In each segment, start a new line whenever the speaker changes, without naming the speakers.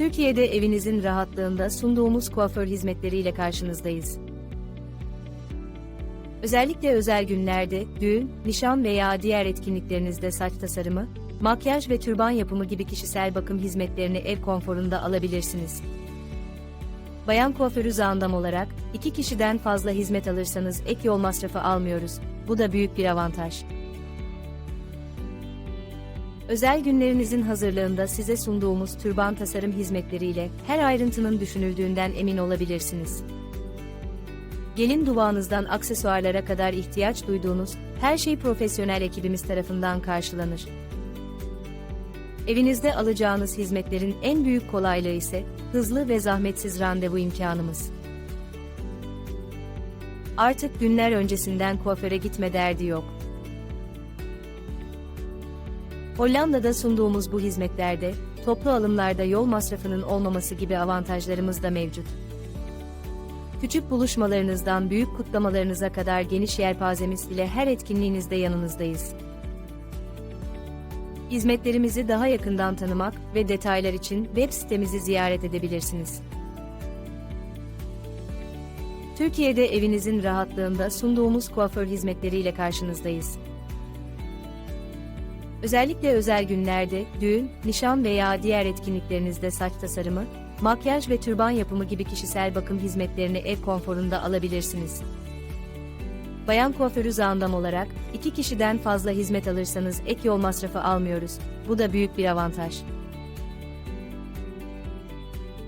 Türkiye'de evinizin rahatlığında sunduğumuz kuaför hizmetleriyle karşınızdayız. Özellikle özel günlerde, düğün, nişan veya diğer etkinliklerinizde saç tasarımı, makyaj ve türban yapımı gibi kişisel bakım hizmetlerini ev konforunda alabilirsiniz. Bayan kuaförü zandam olarak, iki kişiden fazla hizmet alırsanız ek yol masrafı almıyoruz. Bu da büyük bir avantaj. Özel günlerinizin hazırlığında size sunduğumuz türban tasarım hizmetleriyle her ayrıntının düşünüldüğünden emin olabilirsiniz. Gelin duvağınızdan aksesuarlara kadar ihtiyaç duyduğunuz her şey profesyonel ekibimiz tarafından karşılanır. Evinizde alacağınız hizmetlerin en büyük kolaylığı ise hızlı ve zahmetsiz randevu imkanımız. Artık günler öncesinden kuaföre gitme derdi yok. Hollanda'da sunduğumuz bu hizmetlerde, toplu alımlarda yol masrafının olmaması gibi avantajlarımız da mevcut. Küçük buluşmalarınızdan büyük kutlamalarınıza kadar geniş yelpazemiz ile her etkinliğinizde yanınızdayız. Hizmetlerimizi daha yakından tanımak ve detaylar için web sitemizi ziyaret edebilirsiniz. Türkiye'de evinizin rahatlığında sunduğumuz kuaför hizmetleriyle karşınızdayız. Özellikle özel günlerde, düğün, nişan veya diğer etkinliklerinizde saç tasarımı, makyaj ve türban yapımı gibi kişisel bakım hizmetlerini ev konforunda alabilirsiniz. Bayan kuaförü zandam olarak, iki kişiden fazla hizmet alırsanız ek yol masrafı almıyoruz. Bu da büyük bir avantaj.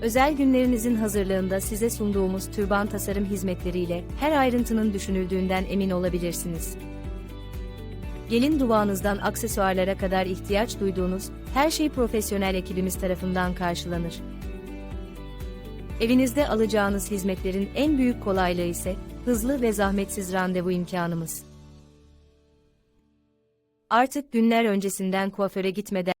Özel günlerinizin hazırlığında size sunduğumuz türban tasarım hizmetleriyle her ayrıntının düşünüldüğünden emin olabilirsiniz. Gelin duvağınızdan aksesuarlara kadar ihtiyaç duyduğunuz her şey profesyonel ekibimiz tarafından karşılanır. Evinizde alacağınız hizmetlerin en büyük kolaylığı ise hızlı ve zahmetsiz randevu imkanımız. Artık günler öncesinden kuaföre gitmeden